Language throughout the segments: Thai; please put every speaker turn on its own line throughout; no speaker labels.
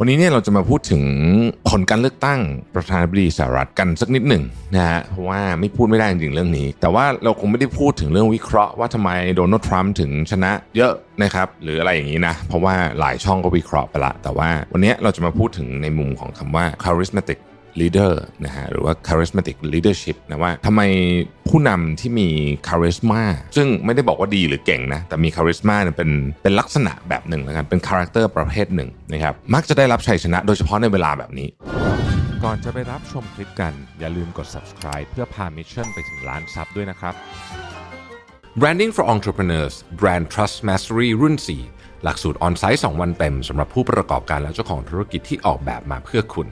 วันนี้เนี่ยเราจะมาพูดถึงผลการเลือกตั้งประธานาธิบดีสหรัฐกันสักนิดหนึ่งนะฮะเพราะว่าไม่พูดไม่ได้จริงๆเรื่องนี้ แต่ว่าเราคงไม่ได้พูดถึงเรื่องวิเคราะห์ว่าทำไมโดนัลด์ทรัมป์ถึงชนะเยอะนะครับหรืออะไรอย่างนี้นะเพราะว่าหลายช่องก็วิเคราะห์ไปละ แต่ว่าวันนี้เราจะมาพูดถึงในมุมของคำว่า charismatic leader นะฮะหรือว่า charismatic leadership นะว่าทำไมผู้นำที่มี charisma ซึ่งไม่ได้บอกว่าดีหรือเก่งนะ แต่มี charisma เนี่ยเป็นเป็นลักษณะแบบหนึ่งแล้วกันเป็น character ประเภทหนึ่งนะครับมักจะได้รับชัยชนะโดยเฉพาะในเวลาแบบนี้ ก่อนจะไปรับชมคลิปกัน อย่าลืมกด subscribe เพื่อพามิชชั่นไปถึงล้านซับด้วยนะครับ Branding for Entrepreneurs Brand Trust Mastery รุ่น 4 หลักสูตรออนไซต์ 2 วันเต็มสำหรับผู้ประกอบการและเจ้าของธุรกิจที่ออกแบบมาเพื่อคุณ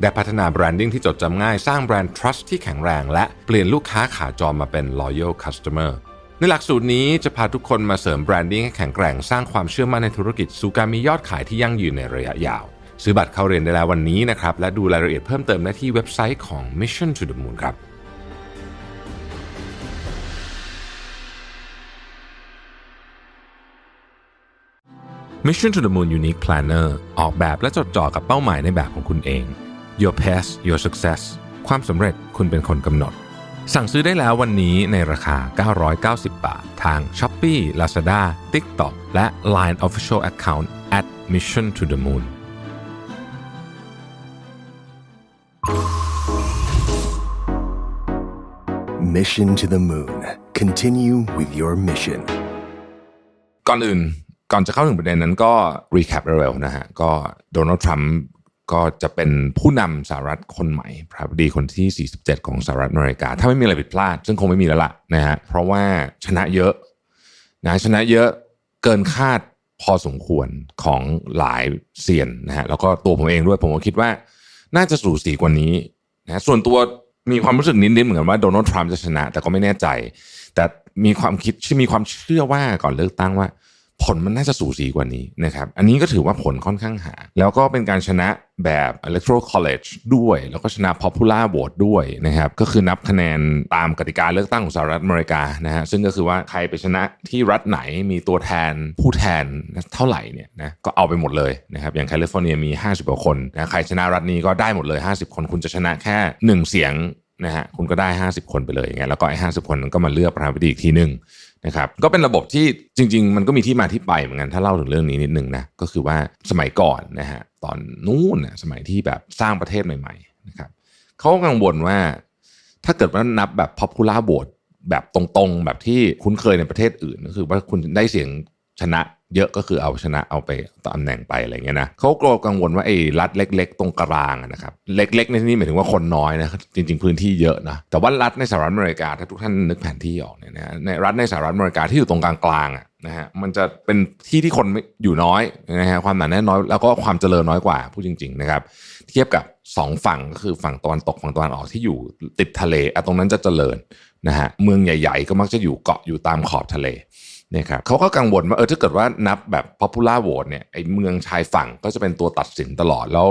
ได้พัฒนาแบรนดิ้งที่จดจำง่าย สร้างแบรนด์ trust ที่แข็งแรง และเปลี่ยนลูกค้าขาจรมาเป็น loyal customer ในหลักสูตรนี้จะพาทุกคนมาเสริมแบรนดิ้งให้แข็งแกร่งสร้างความเชื่อมั่นในธุรกิจสู่การมียอดขายที่ยั่งยืนในระยะยาว ซื้อบัตรเข้าเรียนได้แล้ววันนี้นะครับ และดูรายละเอียดเพิ่มเติมได้ที่เว็บไซต์ของ Mission to the Moon ครับ Mission to the Moon Unique Planner ออกแบบและจดจ่อกับเป้าหมายในแบบของคุณเอง Your Path Your Success ความสำเร็จคุณเป็นคนกำหนด สั่งซื้อได้แล้ววันนี้ในราคา 990 บาท ทาง Shopee Lazada TikTok และ Line Official Account at Mission to the Moon
Mission to the Moon. Continue with your mission.
ก่อนอื่นก่อนจะเข้าถึงประเด็นนั้นก็รีแคปเร็วๆนะฮะ ก็โดนัลด์ทรัมป์ ก็จะเป็นผู้นำสหรัฐคนใหม่ประธานาธิบดีคนที่ 47 ของสหรัฐอเมริกา ถ้าไม่มีอะไรผิดพลาด ซึ่งคงไม่มีแล้วล่ะนะฮะเพราะว่าชนะเยอะนะชนะเยอะเกินคาดพอสมควรของหลายเซียนนะฮะแล้วก็ตัวผมเองด้วยผมก็คิดว่า น่าจะสู่สีกว่านี้นะส่วนตัวมีความรู้สึกนิดๆเหมือนกันว่าโดนัลด์ทรัมป์จะชนะ แต่ก็ไม่แน่ใจ แต่มีความคิดที่มีความเชื่อว่าก่อนเลือกตั้งว่า ผลมันน่าจะสูสีกว่านี้นะครับ อันนี้ก็ถือว่าผลค่อนข้างหา แล้วก็เป็นการชนะแบบ electoral college ด้วย แล้วก็ชนะ popular vote ด้วยนะครับ ก็คือนับคะแนนตามกติกาเลือกตั้งของสหรัฐอเมริกานะฮะ ซึ่งก็คือว่าใครไปชนะที่รัฐไหนมีตัวแทนผู้แทนเท่าไหร่เนี่ยนะ ก็เอาไปหมดเลยนะครับ อย่างแคลิฟอร์เนียมี 50กว่าคนนะ ใครชนะรัฐนี้ก็ได้หมดเลย 50 คน คุณจะชนะแค่ 1 เสียงนะฮะ คุณก็ได้ 50 คนไปเลยอย่างเงี้ย แล้วก็ไอ้50คนนั้นก็มาเลือกประธานาธิบดีอีกทีหนึ่ง นะครับก็เป็นระบบที่จริง ๆ มันก็มีที่มาที่ไปเหมือนกันถ้าเล่าถึงเรื่องนี้นิดนึงนะก็คือว่าสมัยก่อนนะฮะตอนนู้นนะสมัยที่แบบสร้างประเทศใหม่ๆนะครับเขากังวลว่าถ้าเกิดว่านับแบบ popular vote แบบตรงๆ แบบที่คุ้นเคยในประเทศอื่นก็คือว่าคุณได้เสียง ชนะเยอะก็คือเอาชนะเอาไปตำแหน่งไปอะไรเงี้ยนะเขากลัวกังวลว่าไอ้รัฐเล็ก ๆ ตรงกลางนะครับเล็กๆในที่นี้หมายถึงว่าคนน้อยนะจริง ๆ พื้นที่เยอะนะแต่ว่ารัฐในสหรัฐอเมริกาถ้าทุกท่านนึกแผนที่ออกเนี่ยนะในรัฐในสหรัฐอเมริกาที่อยู่ตรงกลางๆอะนะฮะมันจะเป็นที่ที่คนอยู่น้อยนะฮะความหนาแน่นน้อยแล้วก็ความเจริญน้อยกว่าพูดจริง ๆ นะครับเทียบกับสองฝั่งก็คือฝั่งตะวันตกฝั่งตะวันออกที่อยู่ติดทะเลอะตรงนั้นจะเจริญนะฮะเมืองใหญ่ ๆ ก็มักจะอยู่เกาะอยู่ตามขอบทะเล นะครับเขาก็กังวลว่าเออถ้าเกิดว่านับแบบ popular vote เนี่ยไอ้เมืองชายฝั่งก็จะเป็นตัวตัดสินตลอดแล้ว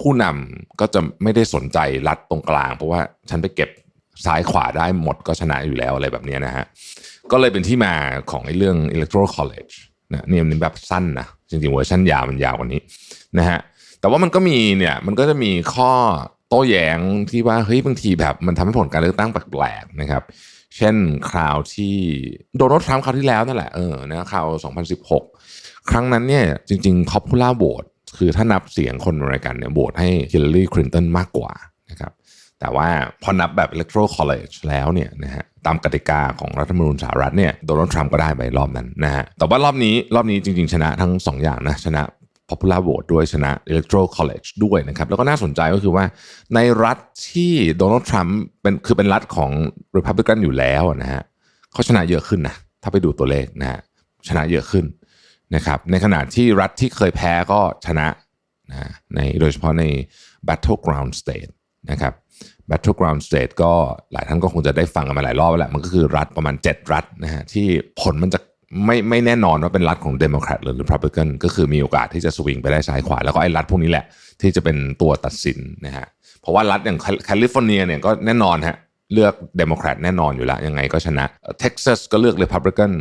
ผู้นำก็จะไม่ได้สนใจรัฐตรงกลาง เพราะว่าฉันไปเก็บซ้ายขวาได้หมดก็ชนะอยู่แล้วอะไรแบบนี้นะฮะก็เลยเป็นที่มาของไอ้เรื่อง electoral college นะนี่มันแบบสั้นนะจริงๆเวอร์ชันยาวมันยาวกว่านี้นะฮะแต่ว่ามันก็มีเนี่ยมันก็จะมีข้อโต้แย้งที่ว่าเฮ้ยบางทีแบบมันทำให้ผลการเลือกตั้งแปลกๆนะครับ เช่นคราวที่โดนัลด์ทรัมป์คราวที่แล้วนั่นแหละเออนะคราว 2016 ครั้งนั้นเนี่ยจริงๆ popular vote คือถ้านับเสียงคนอเมริกันเนี่ยโหวตให้ฮิลลารีคลินตันมากกว่านะครับแต่ว่าพอนับแบบ electoral college แล้วเนี่ยนะฮะตามกติกาของรัฐธรรมนูญสหรัฐเนี่ยโดนัลด์ทรัมป์ก็ได้ไปรอบนั้นนะฮะแต่ว่ารอบนี้รอบนี้จริงๆ ชนะทั้ง 2 อย่างนะชนะ popular vote ด้วยชนะ electoral college ด้วยนะครับ แล้วก็น่าสนใจก็คือว่าในรัฐที่โดนัลด์ทรัมป์เป็นคือเป็นรัฐของ Republican อยู่แล้วนะฮะเขาชนะเยอะขึ้นนะ ถ้าไปดูตัวเลขนะฮะชนะเยอะขึ้นนะครับในขณะที่รัฐที่เคยแพ้ก็ชนะนะในโดยเฉพาะใน battleground state นะครับ battleground state ก็หลายท่านก็คงจะได้ฟังกันมาหลายรอบแล้วแหละมันก็คือรัฐประมาณ 7 รัฐนะฮะที่ผลมันจะ ไม่ไม่แน่นอนว่าเป็นรัฐของเดโมแครตหรือ Republican ก็คือมีโอกาสที่จะสวิงไปได้ซ้ายขวา แล้วก็ไอ้รัฐพวกนี้แหละ ที่จะเป็นตัวตัดสินนะฮะเพราะว่ารัฐอย่างแคลิฟอร์เนียเนี่ยก็แน่นอนฮะเลือกเดโมแครตแน่นอนอยู่แล้ว ยังไงก็ชนะเท็กซัสก็เลือก Republican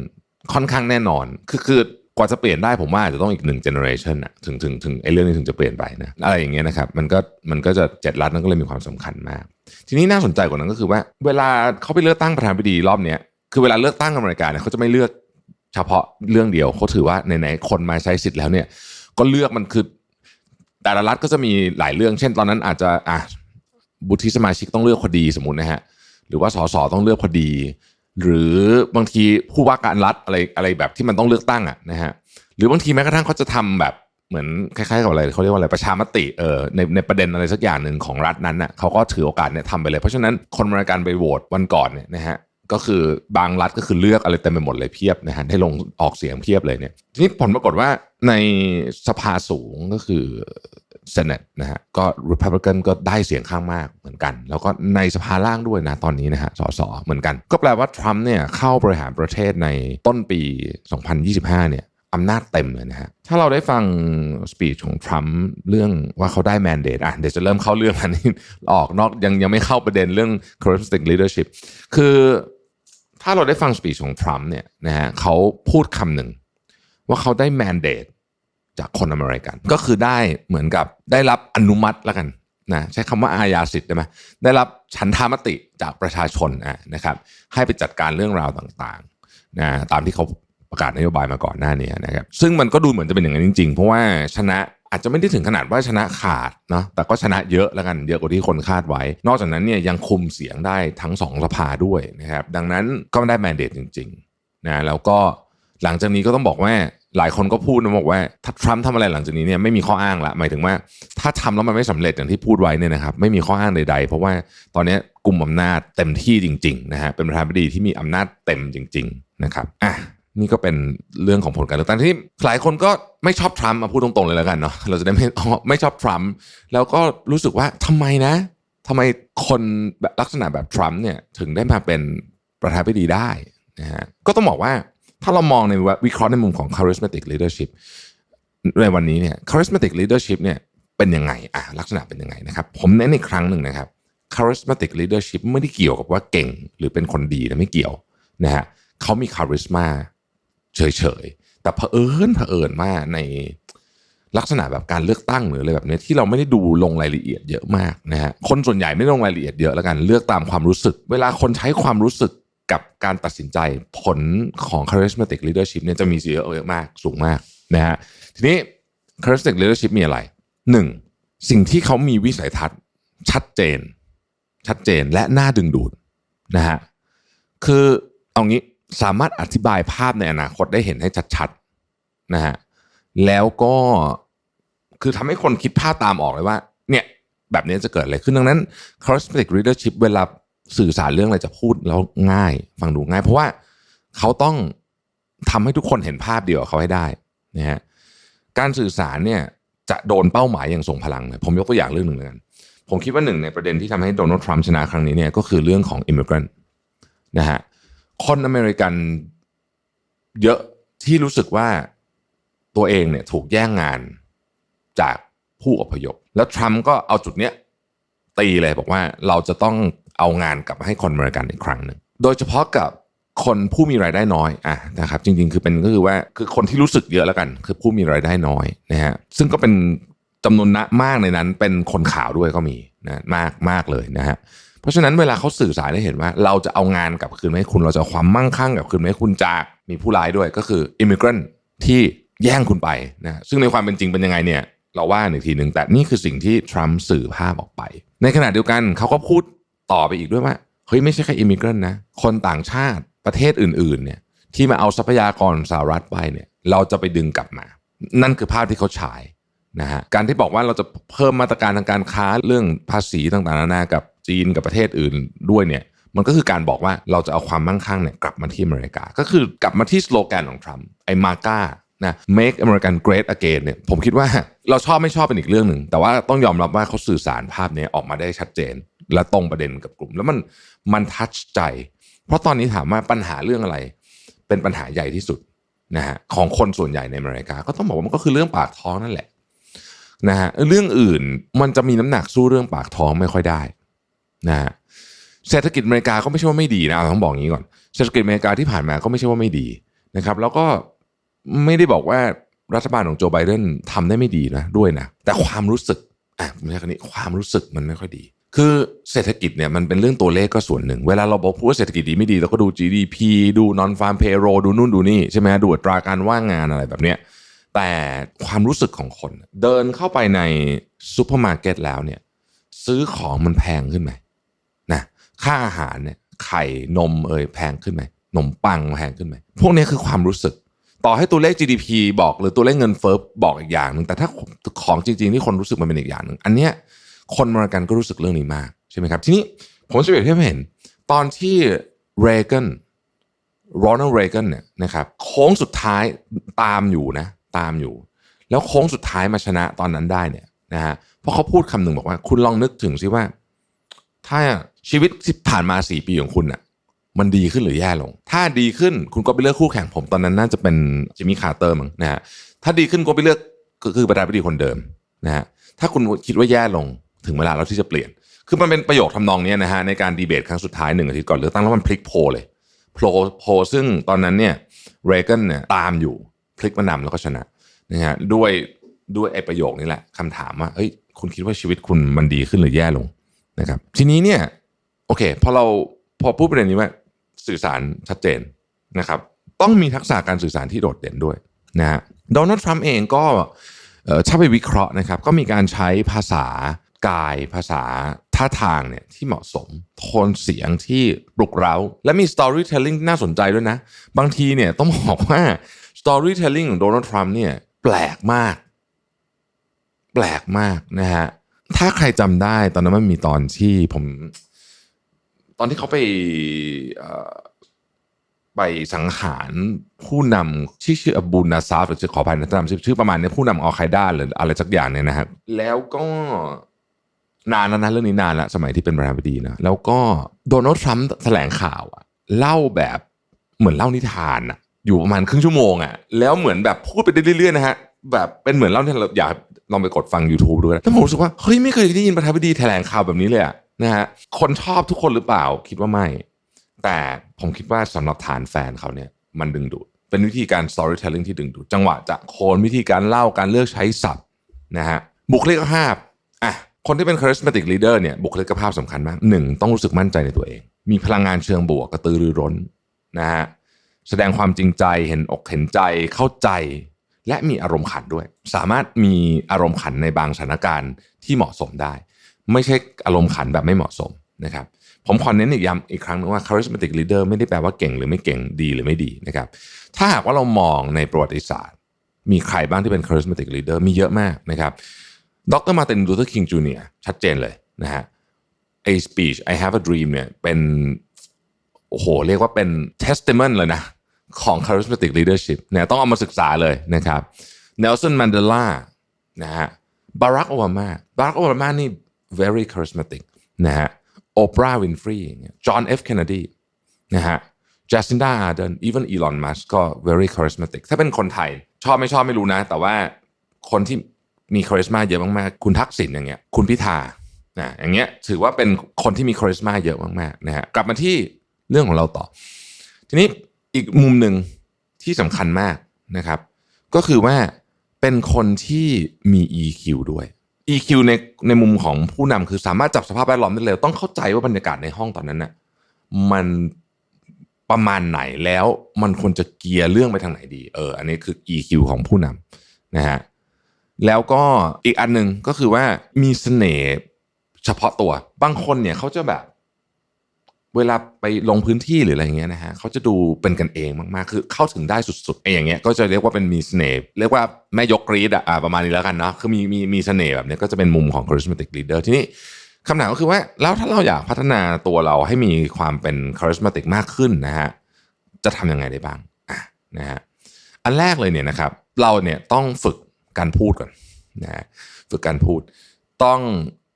ค่อนข้างแน่นอนคือคือกว่าจะเปลี่ยนได้ผมว่าอาจจะต้องอีกหนึ่งเจเนอเรชันอะถึงถึงถึงไอ้เรื่องนี้ถึงจะเปลี่ยนไปนะอะไรอย่างเงี้ยนะครับมันก็มันก็จะเจ็ดรัฐนั้นก็เลยมีความสำคัญมาก ทีนี้น่าสนใจกว่านั้นก็คือว่า เวลาเขาไปเลือกตั้งประธานาธิบดีรอบเนี้ยคือเวลาเลือกตั้งอเมริกาเนี่ยเขาจะไม่เลือก เฉพาะเรื่องเดียวเขาถือว่าไหนๆคนมาใช้สิทธิ์แล้วเนี่ย ก็เลือกมันคือ แต่ละรัฐก็จะมีหลายเรื่อง เช่น ตอนนั้นอาจจะอะบุตรสมาชิกต้องเลือกพอดีสมมตินะฮะหรือว่าสสต้องเลือกพอดี หรือบางทีผู้ว่าการรัฐอะไรอะไรแบบที่มันต้องเลือกตั้งอะนะฮะหรือบางทีแม้กระทั่งเขาจะทำแบบเหมือนคล้ายๆกับอะไรเขาเรียกว่าอะไรประชามติเออในในประเด็นอะไรสักอย่างหนึ่งของรัฐนั้นน่ะเขาก็ถือโอกาสเนี่ยทำไปเลย เพราะฉะนั้นคนมริกันไปโหวตวันก่อนเนี่ยนะฮะ ก็คือบางรัฐก็คือเลือกอะไรเต็มไปหมดเลยเพียบนะฮะให้ลงออกเสียงเพียบเลยเนี่ยทีนี้ผลปรากฏว่าในสภาสูงก็คือ Senate นะฮะก็ Republican ก็ได้เสียงข้างมากเหมือนกัน แล้วก็ในสภาล่างด้วยนะตอนนี้นะฮะสสเหมือนกัน ก็แปลว่าทรัมป์เนี่ยเข้าบริหารประเทศในต้นปี 2025 เนี่ยอำนาจเต็มเลยนะฮะ ถ้าเราได้ฟังสปีชของทรัมป์เรื่องว่าเขาได้แมนเดตอะเดี๋ยวจะเริ่มเข้าเรื่องอันนี้ออกนอกยังยังไม่เข้าประเด็นเรื่อง c h a r i s t i c leadership คือ ถ้าเราได้ฟังสปีชของทรัมป์เนี่ยนะฮะเขาพูดคำหนึ่งว่าเขาได้แมนเดตจากคนอเมริกัน ก็คือได้เหมือนกับได้รับอนุมัติแล้วกันนะใช้คำว่าอาญาสิทธิ์ได้ไหมได้รับฉันทามติจากประชาชนอะนะครับ ให้ไปจัดการเรื่องราวต่างๆนะตามที่เขาประกาศนโยบายมาก่อนหน้านี้นะครับ ซึ่งมันก็ดูเหมือนจะเป็นอย่างนั้นจริง ๆ เพราะว่าชนะ อาจจะไม่ได้ถึงขนาดว่าชนะขาดเนาะแต่ก็ชนะเยอะแล้วกันเยอะกว่าที่คนคาดไว้ นอกจากนั้นเนี่ยยังคุมเสียงได้ทั้งสองสภาด้วยนะครับ ดังนั้นก็ได้แมนเดตจริงๆนะแล้วก็หลังจากนี้ก็ต้องบอกว่าหลายคนก็พูดนะบอกว่าถ้าทรัมป์ทำอะไรหลังจากนี้เนี่ยไม่มีข้ออ้างละหมายถึงว่า ถ้าทำแล้วมันไม่สำเร็จอย่างที่พูดไว้เนี่ยนะครับไม่มีข้ออ้างใด ๆ เพราะว่าตอนนี้กลุ่มอำนาจเต็มที่จริงๆนะฮะเป็นประธานาธิบดีที่มีอำนาจเต็มจริง ๆ นะครับอะ นี่ก็เป็นเรื่องของผลการเลือกตั้งที่หลายคนก็ไม่ชอบทรัมป์มาพูดตรงๆเลยแล้วกันเนาะเราจะได้ไม่ไม่ชอบทรัมป์แล้วก็รู้สึกว่าทำไมนะทำไมคนแบบลักษณะแบบทรัมป์เนี่ยถึงได้มาเป็นประธานาธิบดีได้นะฮะก็ต้องบอกว่าถ้าเรามองในวิเคราะห์ในมุมของ charismatic leadership ในวันนี้เนี่ย charismatic leadership เนี่ยเป็นยังไงอะลักษณะเป็นยังไงนะครับ ผมเน้นอีกครั้งหนึ่งนะครับ charismatic leadership ไม่ได้เกี่ยวกับว่าเก่งหรือเป็นคนดีนะไม่เกี่ยวนะฮะเขามี charisma เฉยๆ แต่เผอิญเผอิญว่าในลักษณะแบบการเลือกตั้งหรืออะไรแบบนี้ที่เราไม่ได้ดูลงรายละเอียดเยอะมากนะฮะคนส่วนใหญ่ไม่ลงรายละเอียดเยอะแล้วกันเลือกตามความรู้สึก เวลาคนใช้ความรู้สึกกับการตัดสินใจผลของ charismatic leadership เนี่ยจะมีเยอะมากสูงมากนะฮะทีนี้ charismatic leadership มีอะไรหนึ่งสิ่งที่เขามีวิสัยทัศน์ชัดเจน ชัดเจนและน่าดึงดูดนะฮะคือเอางี้ สามารถอธิบายภาพในอนาคตได้เห็นให้ชัดๆนะฮะแล้วก็คือทำให้คนคิดภาพตามออกเลยว่า เนี่ย แบบนี้จะเกิดอะไรขึ้นดังนั้น charismatic leadership เวลาสื่อสารเรื่องอะไรจะพูดแล้วง่าย ฟังดูง่าย เพราะว่าเขาต้องทำให้ทุกคนเห็นภาพเดียวเขาให้ได้นะฮะการสื่อสารเนี่ยจะโดนเป้าหมายอย่างทรงพลังเลยผมยกตัวอย่างเรื่องหนึ่งเลยกันผมคิดว่าหนึ่งในประเด็นที่ทำให้โดนัลด์ทรัมป์ชนะครั้งนี้เนี่ยก็คือเรื่องของอิมมิเกรนนะฮะ คนอเมริกันเยอะที่รู้สึกว่าตัวเองเนี่ยถูกแย่งงานจากผู้อพยพ แล้วทรัมป์ก็เอาจุดเนี้ยตีเลยบอกว่าเราจะต้องเอางานกลับมาให้คนอเมริกันอีกครั้งหนึ่งโดยเฉพาะกับคนผู้มีรายได้น้อยอะนะครับจริงๆคือเป็นก็คือว่าคือคนที่รู้สึกเยอะแล้วกัน คือผู้มีรายได้น้อยนะฮะซึ่งก็เป็น จำนวนนะมากในนั้นเป็นคนขาวด้วยก็มีนะมากมากเลยนะฮะเพราะฉะนั้นเวลาเขาสื่อสารให้เห็นว่า เราจะเอางานกลับคืนมาให้คุณเราจะความมั่งคั่งกลับคืนมาให้คุณจากมีผู้ร้ายด้วยก็คืออิมิเกรนที่แย่งคุณไปนะซึ่งในความเป็นจริงเป็นยังไงเนี่ย เราว่าอีกทีหนึ่งแต่นี่คือสิ่งที่ทรัมป์สื่อภาพออกไป ในขณะเดียวกันเขาก็พูดต่อไปอีกด้วยว่าเฮ้ยไม่ใช่แค่อิมิเกรนนะคนต่างชาติประเทศอื่นๆเนี่ยที่มาเอาทรัพยากรสหรัฐไปเนี่ยเราจะไปดึงกลับมา นั่นคือภาพที่เขาฉาย นะฮะการที่บอกว่าเราจะเพิ่มมาตรการทางการค้าเรื่องภาษีต่างๆนานากับจีนกับประเทศอื่นด้วยเนี่ยมันก็คือการบอกว่าเราจะเอาความมั่งคั่งเนี่ยกลับมาที่อเมริกา ก็คือกลับมาที่สโลแกนของทรัมป์ไอ้มาก้านะ make American great again เนี่ยผมคิดว่าเราชอบไม่ชอบเป็นอีกเรื่องหนึ่ง แต่ว่าต้องยอมรับว่าเขาสื่อสารภาพนี้ออกมาได้ชัดเจน และตรงประเด็นกับกลุ่ม แล้วมันมันทัชใจ เพราะตอนนี้ถามว่าปัญหาเรื่องอะไร เป็นปัญหาใหญ่ที่สุดนะฮะของคนส่วนใหญ่ในอเมริกา ก็ต้องบอกว่ามันก็คือเรื่องปากท้องนั่นแหละ นะฮะเรื่องอื่นมันจะมีน้ำหนักสู้เรื่องปากท้องไม่ค่อยได้นะฮะเศรษฐกิจอเมริกาก็ไม่ใช่ว่าไม่ดีนะต้องบอกอย่างนี้ก่อนเศรษฐกิจอเมริกาที่ผ่านมาก็ไม่ใช่ว่าไม่ดีนะครับ แล้วก็ไม่ได้บอกว่ารัฐบาลของโจไบเดนทำได้ไม่ดีนะด้วยนะแต่ความรู้สึกอะไม่ใช่คนนี้ความรู้สึกมันไม่ค่อยดี คือเศรษฐกิจเนี่ยมันเป็นเรื่องตัวเลขก็ส่วนหนึ่ง เวลาเราบอกพูดว่าเศรษฐกิจดีไม่ดีเราก็ดู GDP ดู non farm payroll ดูนู่นดูนี่ใช่ไหมดูอัตราการว่างงานอะไรแบบเนี้ย แต่ความรู้สึกของคน เดินเข้าไปในซูเปอร์มาร์เก็ตแล้วเนี่ย ซื้อของมันแพงขึ้นไหมนะค่าอาหารเนี่ยไข่นมเอ่ยแพงขึ้นไหมนมปังแพงขึ้นไหมพวกนี้คือความรู้สึก ต่อให้ตัวเลข GDP บอกหรือตัวเลขเงินเฟ้อบอกอีกอย่างหนึ่งแต่ถ้าของจริงๆที่คนรู้สึกมันเป็นอีกอย่างหนึ่งอันเนี้ยคนมริกันก็รู้สึกเรื่องนี้มากใช่ไหมครับ ทีนี้ผมจะเปรียบเทียบให้เห็น ตอนที่เรเกนโรนัลเรเกนเนี่ยนะครับโค้งสุดท้ายตามอยู่นะ ตามอยู่ แล้วโค้งสุดท้ายมาชนะตอนนั้นได้เนี่ยนะฮะเพราะเขาพูดคำหนึ่งบอกว่า คุณลองนึกถึงสิว่า ถ้าชีวิตที่ผ่านมาสี่ปีของคุณน่ะมันดีขึ้นหรือแย่ลง ถ้าดีขึ้นคุณก็ไปเลือกคู่แข่งผมตอนนั้นน่าจะเป็นจิมมี่คาร์เตอร์มั้งนะฮะถ้าดีขึ้นก็ไปเลือกก็คือประธานาธิบดีคนเดิมนะฮะถ้าคุณคิดว่าแย่ลงถึงเวลาแล้วที่จะเปลี่ยน คือมันเป็นประโยคทำนองนี้นะฮะในการดีเบตครั้งสุดท้ายหนึ่งอาทิตย์ก่อนเลือกตั้งแล้วมันพลิกโพลเลยโพลโพลซึ่งตอนนั้นเนี่ยเรเกนเนี่ยตามอยู่ พลิกมานำแล้วก็ชนะนะฮะด้วยด้วยไอ้ประโยคนี้แหละคำถามว่าเอ้ยคุณคิดว่าชีวิตคุณมันดีขึ้นหรือแย่ลงนะครับ ทีนี้เนี่ยโอเคพอเราพอพูดประเด็นนี้ว่าสื่อสารชัดเจนนะครับต้องมีทักษะการสื่อสารที่โดดเด่นด้วยนะฮะโดนัลด์ทรัมป์เองก็ถ้าไปวิเคราะห์นะครับก็มีการใช้ภาษากายภาษาท่าทางเนี่ยที่เหมาะสมโทนเสียงที่ปลุกเร้า และมี storytelling น่าสนใจด้วยนะ บางทีเนี่ยต้องบอกว่า storytelling ของโดนัลด์ทรัมป์เนี่ยแปลกมาก แปลกมากนะฮะถ้าใครจำได้ตอนนั้นมันมีตอนที่ผม ตอนที่เขาไปไปสังหารผู้นำที่ชื่ออบูนาซาฟหรือขออภัยนะจำชื่อชื่อประมาณนี้ผู้นำอัลไคด้าหรืออะไรสักอย่างเนี่ยนะครับแล้วก็นานแล้วนะเรื่องนี้นานแล้วสมัยที่เป็นประธานาธิบดีนะแล้วก็โดนัลด์ทรัมป์แถลงข่าวอะเล่าแบบเหมือนเล่านิทานอะ อยู่ประมาณครึ่งชั่วโมงอะแล้วเหมือนแบบพูดไปเรื่อยๆนะฮะแบบเป็นเหมือนเล่าที่เราอยากลองไปกดฟัง YouTube ด้วยแล้วผมรู้สึกว่าเฮ้ยไม่เคยได้ยินประธานาธิบดีแถลงข่าวแบบนี้เลยอะนะฮะคนชอบทุกคนหรือเปล่าคิดว่าไม่ แต่ผมคิดว่าสำหรับฐานแฟนเขาเนี่ยมันดึงดูดเป็นวิธีการ storytelling ที่ดึงดูดจังหวะจะโคนวิธีการเล่าการเลือกใช้ศัพท์นะฮะบุคลิกภาพอะคนที่เป็น charismatic leader เนี่ยบุคลิกภาพสำคัญมากหนึ่งต้องรู้สึกมั่นใจในตัวเอง มีพลังงานเชิงบวกกระตือรือร้นนะฮะ แสดงความจริงใจเห็นอกเห็นใจเข้าใจและมีอารมณ์ขันด้วย สามารถมีอารมณ์ขันในบางสถานการณ์ที่เหมาะสมได้ ไม่ใช่อารมณ์ขันแบบไม่เหมาะสมนะครับผมขอเน้นอีกย้ำอีกครั้งนึงว่า charismatic leader ไม่ได้แปลว่าเก่งหรือไม่เก่งดีหรือไม่ดีนะครับถ้าหากว่าเรามองในประวัติศาสตร์ มีใครบ้างที่เป็น charismatic leader มีเยอะมากนะครับดรมาร์ตินลูเทอร์คิงจูเนียชัดเจนเลยนะฮะไอ้ speech I have a dream เนี่ยเป็นโอ้โหเรียกว่าเป็น testament เลยนะ ของ charismatic leadership เนี่ยต้องเอามาศึกษาเลยนะครับเนลสันมันเดลานะฮะบารักโอบามาบารักโอบามานี่ very charismatic นะฮะโอปราห์วินฟรีย์จอห์นเอฟเคนเนดีนะฮะจัสตินดาอาร์เดนอีเวนอีลอนมัสก็ very charismatic ถ้าเป็นคนไทย ชอบไม่ชอบไม่รู้นะ แต่ว่าคนที่มีคาริสมาเยอะมากๆ คุณทักษิณอย่างเงี้ย คุณพิธานะอย่างเงี้ยถือว่าเป็นคนที่มีคาริสมาเยอะมากๆนะฮะกลับมาที่เรื่องของเราต่อ ทีนี้ อีกมุมหนึ่งที่สำคัญมากนะครับ ก็คือว่าเป็นคนที่มี EQ ด้วย EQ ในในมุมของผู้นำคือสามารถจับสภาพแวดล้อมได้เลยต้องเข้าใจว่าบรรยากาศในห้องตอนนั้นน่ะมันประมาณไหนแล้วมันควรจะเกียร์เรื่องไปทางไหนดี เออ อันนี้คือ EQ ของผู้นำนะฮะแล้วก็อีกอันหนึ่งก็คือว่ามีเสน่ห์เฉพาะตัว บางคนเนี่ยเขาจะแบบ เวลาไปลงพื้นที่หรืออะไรเงี้ยนะฮะเขาจะดูเป็นกันเองมากๆ คือเข้าถึงได้สุดๆไอ้อย่างเงี้ยก็จะเรียกว่าเป็นมีเสน่ห์เรียกว่าแม่ยกกรีดอะอ่าประมาณนี้แล้วกันเนาะคือมีมีมีเสน่ห์แบบเนี้ยก็จะเป็นมุมของ charismatic leader ทีนี้คำถามก็คือว่าแล้วถ้าเราอยากพัฒนาตัวเราให้มีความเป็น charismatic มากขึ้นนะฮะจะทำยังไงได้บ้างอะนะฮะอันแรกเลยเนี่ยนะครับ เราเนี่ยต้องฝึกการพูดก่อนนะฮะฝึกการพูดต้อง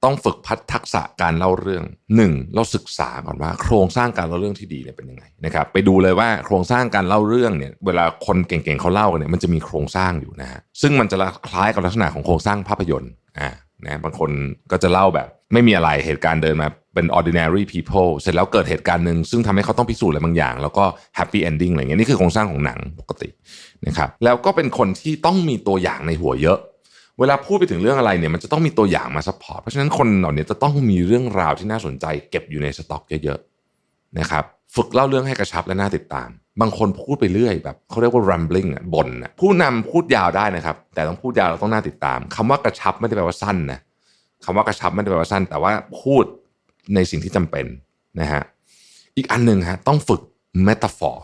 ต้องฝึกพัฒทักษะการเล่าเรื่องหนึ่งเราศึกษาก่อนว่าโครงสร้างการเล่าเรื่องที่ดีเนี่ยเป็นยังไงนะครับไปดูเลยว่าโครงสร้างการเล่าเรื่องเนี่ยเวลาคนเก่งๆเขาเล่ากันเนี่ยมันจะมีโครงสร้างอยู่นะฮะซึ่งมันจะคล้ายกับลักษณะของโครงสร้างภาพยนตร์อ่านะบางคนก็จะเล่าแบบไม่มีอะไรเหตุการณ์เดินมาเป็น ordinary people เสร็จแล้วเกิดเหตุการณ์หนึ่งซึ่งทำให้เขาต้องพิสูจน์อะไรบางอย่าง แล้วก็ happy ending อะไรเงี้ยนี่คือโครงสร้างของหนังปกตินะครับแล้วก็เป็นคนที่ต้องมีตัวอย่างในหัวเยอะ เวลาพูดไปถึงเรื่องอะไรเนี่ยมันจะต้องมีตัวอย่างมาซัพพอร์ตเพราะฉะนั้นคนเหล่านี้จะต้องมีเรื่องราวที่น่าสนใจ เก็บอยู่ในสต็อกเยอะๆนะครับฝึกเล่าเรื่องให้กระชับและน่าติดตาม บางคนพูดไปเรื่อยแบบเขาเรียกว่า rambling อะบ่นอะผู้นำพูดยาวได้นะครับ แต่ต้องพูดยาวเราต้องน่าติดตามคำว่ากระชับไม่ได้แปลว่าสั้นนะคำว่ากระชับไม่ได้แปลว่าสั้น แต่ว่าพูดในสิ่งที่จำเป็นนะฮะอีกอันหนึ่งฮะต้องฝึก metaphor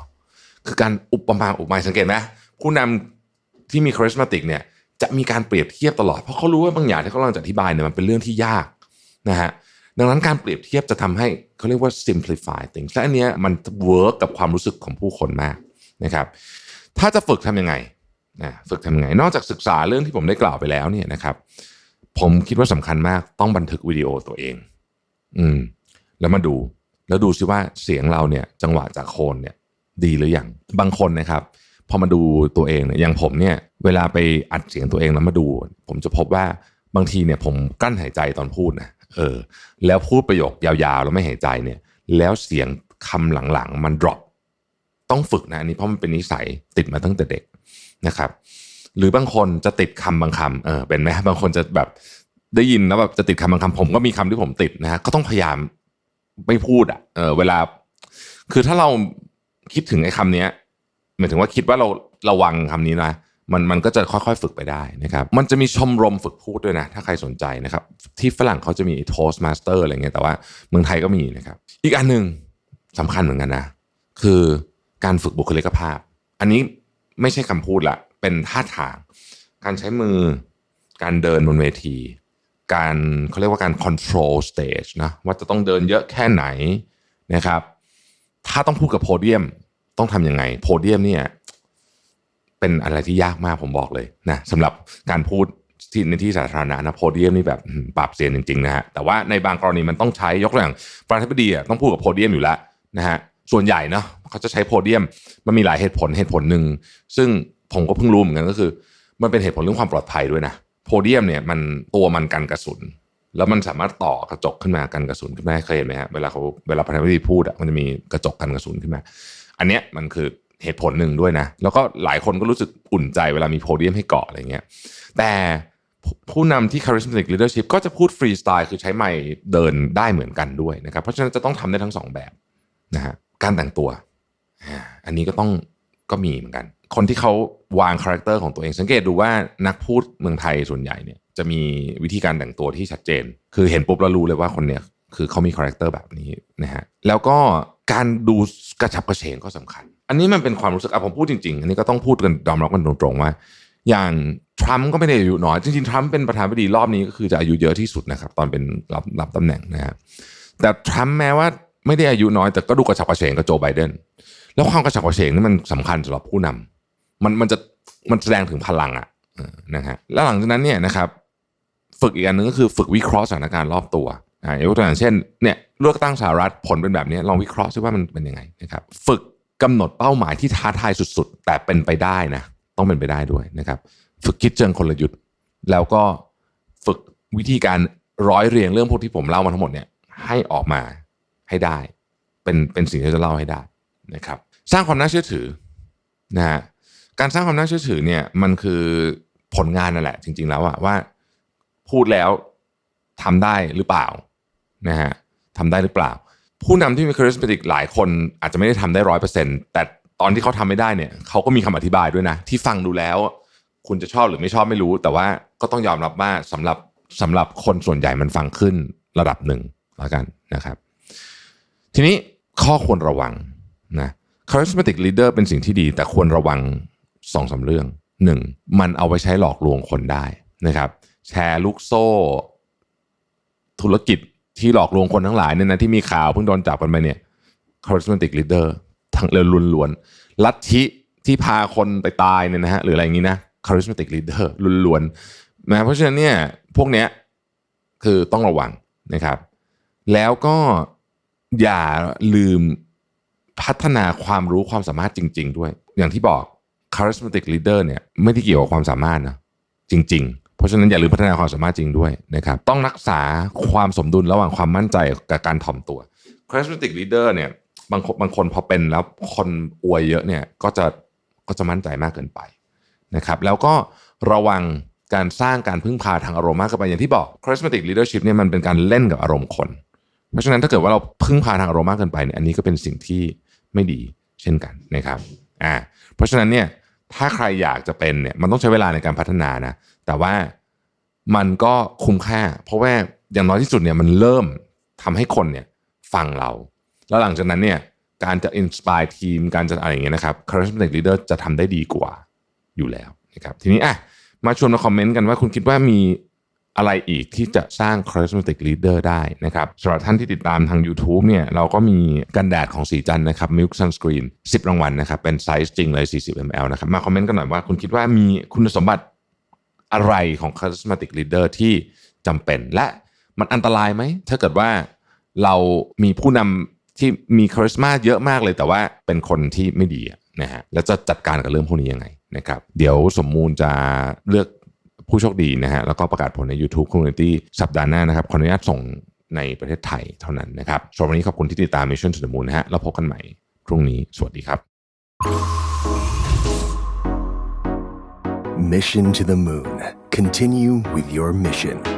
คือการอุปมาอุปไมยสังเกตไหมผู้นำที่มี charismatic เนี่ย จะมีการเปรียบเทียบตลอด เพราะเขารู้ว่าบางอย่างที่เขากำลังจะอธิบายเนี่ยมันเป็นเรื่องที่ยากนะฮะดังนั้นการเปรียบเทียบจะทำให้เขาเรียกว่า simplify things และอันเนี้ยมันเวิร์กกับความรู้สึกของผู้คนมากนะครับ ถ้าจะฝึกทำยังไงนะฝึกทำยังไง นอกจากศึกษาเรื่องที่ผมได้กล่าวไปแล้วเนี่ยนะครับ ผมคิดว่าสำคัญมากต้องบันทึกวิดีโอตัวเอง อืม แล้วมาดู แล้วดูซิว่าเสียงเราเนี่ย จังหวะจากโคนเนี่ย ดีหรือยังบางคนนะครับ พอมาดูตัวเองเนี่ยอย่างผมเนี่ยเวลาไปอัดเสียงตัวเองแล้วมาดู ผมจะพบว่าบางทีเนี่ยผมกั้นหายใจตอนพูดนะเออ แล้วพูดประโยคยาวๆแล้วไม่หายใจเนี่ย แล้วเสียงคำหลังๆ มัน drop ต้องฝึกนะอันนี้เพราะมันเป็นนิสัยติดมาตั้งแต่เด็กนะครับ หรือบางคนจะติดคำบางคำเออเป็นไหมบางคนจะแบบได้ยินแล้วแบบจะติดคำบางคำผมก็มีคำที่ผมติดนะฮะก็ต้องพยายามไม่พูดอะเออเวลา คือถ้าเราคิดถึงไอ้คำเนี้ย หมายถึงว่าคิดว่าเราระวังคำนี้นะมันมันก็จะค่อยๆฝึกไปได้นะครับ มันจะมีชมรมฝึกพูดด้วยนะ ถ้าใครสนใจนะครับ ที่ฝรั่งเขาจะมี Toastmaster อะไรเงี้ยแต่ว่าเมืองไทยก็มีนะครับ อีกอันหนึ่งสำคัญเหมือนกันนะ คือการฝึกบุคลิกภาพ อันนี้ไม่ใช่คำพูดละเป็นท่าทาง การใช้มือการเดินบนเวที การเขาเรียกว่าการ control stage นะว่าจะต้องเดินเยอะแค่ไหนนะครับ ถ้าต้องพูดกับโพเดียม ต้องทำยังไง โพเดียมเนี่ยเป็นอะไรที่ยากมากผมบอกเลยนะสำหรับการพูดที่ในที่สาธารณะนะโพเดียมนี่แบบปราบเซียนจริงๆนะฮะแต่ว่าในบางกรณีมันต้องใช้ยกตัวอย่างประธานาธิบดีอะต้องพูดกับโพเดียมอยู่แล้วนะฮะส่วนใหญ่เนาะเขาจะใช้โพเดียมมันมีหลายเหตุผลเหตุผลหนึ่งซึ่งผมก็เพิ่งรู้เหมือนกันก็คือ มันเป็นเหตุผลเรื่องความปลอดภัยด้วยนะโพเดียมเนี่ยมันตัวมันกันกระสุน แล้วมันสามารถต่อกระจกขึ้นมากันกระสุนขึ้นมาเคยเห็นไหมฮะเวลาเขาเวลาประธานาธิบดีพูดอะมันจะมีกระจกกันกระสุนขึ้นมา อันเนี้ยมันคือเหตุผลหนึ่งด้วยนะ แล้วก็หลายคนก็รู้สึกอุ่นใจเวลามีโพเดียมให้เกาะอะไรเงี้ยแต่ผู้นำที่ charismatic leadership ก็จะพูดฟรีสไตล์คือใช้ไมค์เดินได้เหมือนกันด้วยนะครับ เพราะฉะนั้นจะต้องทำได้ทั้งสองแบบนะฮะการแต่งตัว อันนี้ก็ต้องก็มีเหมือนกัน คนที่เขาวางคาแรคเตอร์ของตัวเอง สังเกตดูว่านักพูดเมืองไทยส่วนใหญ่เนี่ยจะมีวิธีการแต่งตัวที่ชัดเจน คือเห็นปุ๊บเรารู้เลยว่าคนเนี้ย คือเขามีคาแรคเตอร์แบบนี้นะฮะแล้วก็การดูกระฉับกระเฉงก็สำคัญ อันนี้มันเป็นความรู้สึกอะผมพูดจริงๆ อันนี้ก็ต้องพูดกันยอมรับกันตรงๆว่า อย่างทรัมป์ก็ไม่ได้อายุน้อย จริงๆทรัมป์เป็นประธานาธิบดีรอบนี้ก็คือจะอายุเยอะที่สุดนะครับ ตอนเป็นรับรับตำแหน่งนะฮะแต่ทรัมป์แม้ว่าไม่ได้อายุน้อยแต่ก็ดูกระฉับกระเฉงกับโจไบเดนแล้วความกระฉับกระเฉงนี่มันสำคัญสำหรับผู้นำมันมันจะมันแสดงถึงพลังอะนะฮะแล้วหลังจากนั้นเนี่ยนะครับ ฝึกอีกอันหนึงก็คือฝึกวิเคราะห์สถานการณ์รอบตัว อ่ายกตัวอย่างเช่นเนี่ยเลือกตั้งสหรัฐผลเป็นแบบนี้ลองวิเคราะห์ซิว่ามันเป็นยังไงนะครับฝึกกำหนดเป้าหมายที่ท้าทายสุด ๆ แต่เป็นไปได้นะต้องเป็นไปได้ด้วยนะครับฝึกคิดเชิงกลยุทธ์แล้วก็ฝึกวิธีการร้อยเรียงเรื่องพวกที่ผมเล่ามาทั้งหมดเนี่ยให้ออกมาให้ได้ เป็นเป็นสิ่งที่จะเล่าให้ได้นะครับสร้างความน่าเชื่อถือนะฮะการสร้างความน่าเชื่อถือเนี่ยมันคือผลงานนั่นแหละ จริง ๆ แล้วอะว่าพูดแล้วทำได้หรือเปล่า นะฮะทำได้หรือเปล่า ผู้นำที่มี charismatic หลายคนอาจจะไม่ได้ทำได้ร้อยเปอร์เซ็นต์แต่ตอนที่เขาทำไม่ได้เนี่ยเขาก็มีคำอธิบายด้วยนะ ที่ฟังดูแล้ว คุณจะชอบหรือไม่ชอบไม่รู้ แต่ว่าก็ต้องยอมรับว่าสำหรับสำหรับคนส่วนใหญ่มันฟังขึ้นระดับหนึ่งแล้วกันนะครับ ทีนี้ข้อควรระวังนะ charismatic leader เป็นสิ่งที่ดี แต่ควรระวังสองสาเรื่องหนึ่งมันเอาไปใช้หลอกลวงคนได้นะครับ แชร์ลูกโซ่ ธุรกิจ ที่หลอกลวงคนทั้งหลายเนี่ยนะที่มีข่าวเพิ่งโดนจับกันไปเนี่ย charismatic leader ทั้งเรือล้วนๆลัทธิที่พาคนไปตายเนี่ยนะฮะหรืออะไรอย่างนี้นะ charismatic leader ล้วนๆนะเพราะฉะนั้นเนี่ยพวกเนี้ยคือต้องระวังนะครับ แล้วก็อย่าลืมพัฒนาความรู้ความสามารถจริง ๆ ด้วย อย่างที่บอก charismatic leader เนี่ยไม่ได้เกี่ยวกับความสามารถนะจริง ๆ เพราะฉะนั้นอย่าลืมพัฒนาความสามารถจริงด้วยนะครับต้องรักษาความสมดุลระหว่างความมั่นใจกับการถ่อมตัว charismatic leader เนี่ยบางคนบางคนพอเป็นแล้วคนอวยเยอะเนี่ยก็จะก็จะมั่นใจมากเกินไปนะครับแล้วก็ระวังการสร้างการพึ่งพาทางอารมณ์มากเกินไปอย่างที่บอก charismatic leadership เนี่ยมันเป็นการเล่นกับอารมณ์คน เพราะฉะนั้นถ้าเกิดว่าเราพึ่งพาทางอารมณ์มากเกินไปเนี่ยอันนี้ก็เป็นสิ่งที่ไม่ดีเช่นกันนะครับอ่าเพราะฉะนั้นเนี่ยถ้าใครอยากจะเป็นเนี่ยมันต้องใช้เวลาในการพัฒนานะ แต่ว่ามันก็คุ้มค่า เพราะว่าอย่างน้อยที่สุดเนี่ยมันเริ่มทำให้คนเนี่ยฟังเรา แล้วหลังจากนั้นเนี่ยการจะอินสปายทีมการจะอะไรอย่างเงี้ยนะครับ charismatic leader จะทำได้ดีกว่าอยู่แล้วนะครับทีนี้อะมาชวนมาคอมเมนต์กันว่าคุณคิดว่ามีอะไรอีกที่จะสร้าง charismatic leader ได้นะครับสำหรับท่านที่ติดตามทาง YouTube เนี่ยเราก็มีกันแดดของสีจันนะครับ Milk Sunscreen 10 รางวัลนะครับ เป็นไซส์จริงเลย 40 ml นะครับ มาคอมเมนต์กันหน่อยว่าคุณคิดว่ามีคุณสมบัติ อะไรของ charismatic leader ที่จำเป็น และมันอันตรายไหม ถ้าเกิดว่าเรามีผู้นำที่มีคาริสมาเยอะมากเลย แต่ว่าเป็นคนที่ไม่ดีนะฮะแล้วจะจัดการกับเรื่องพวกนี้ยังไงนะครับ เดี๋ยวสมมูลจะเลือกผู้โชคดีนะฮะแล้วก็ประกาศผลใน YouTube Community สัปดาห์หน้านะครับ ขออนุญาตส่งในประเทศไทยเท่านั้นนะครับสำหรับวันนี้ขอบคุณที่ติดตาม Mission to the Moon นะฮะแล้วพบกันใหม่พรุ่งนี้ สวัสดีครับ
Mission to the Moon. Continue with your mission.